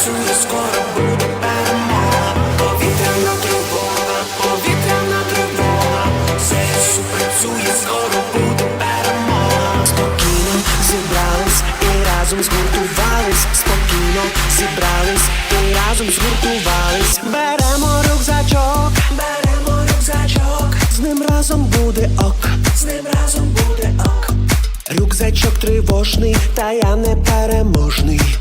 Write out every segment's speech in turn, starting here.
працює, скоро буде перемога. Повітряна тривога, повітряна тривога. ЗСУ працює, скоро буде перемога. Спокійно зібрались і разом згуртувались. Спокійно зібрались і разом згуртувались. Беремо рюкзачок, беремо рюкзачок. З ним разом буде ок, з ним разом буде ок. Рюкзачок тривожний, та я не переможний.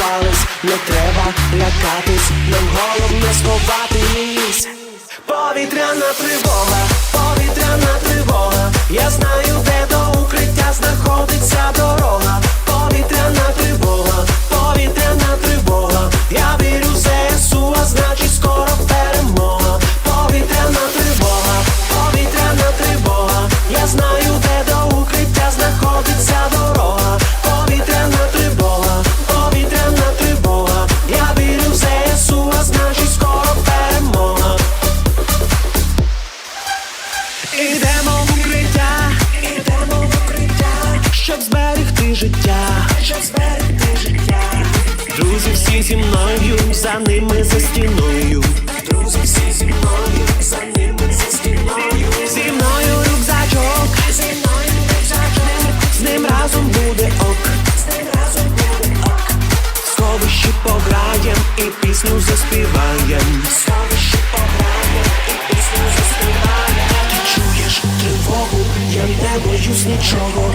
згуртувались. Не треба лякатись, нам головне сховатись. Повітряна тривога, повітряна тривога. Я знаю, життя. Друзі всі зі мною, за ними за стіною. Друзі всі зі мною, за ними за стіною. Зі мною рюкзачок, зі мною рюкзачок. З ним разом буде ок, з ним разом буде ок. Сховищі пограєм і пісню заспіваєм. Сховищі пограєм і пісню заспіваєм. Ти чуєш тривогу, я не боюсь нічого.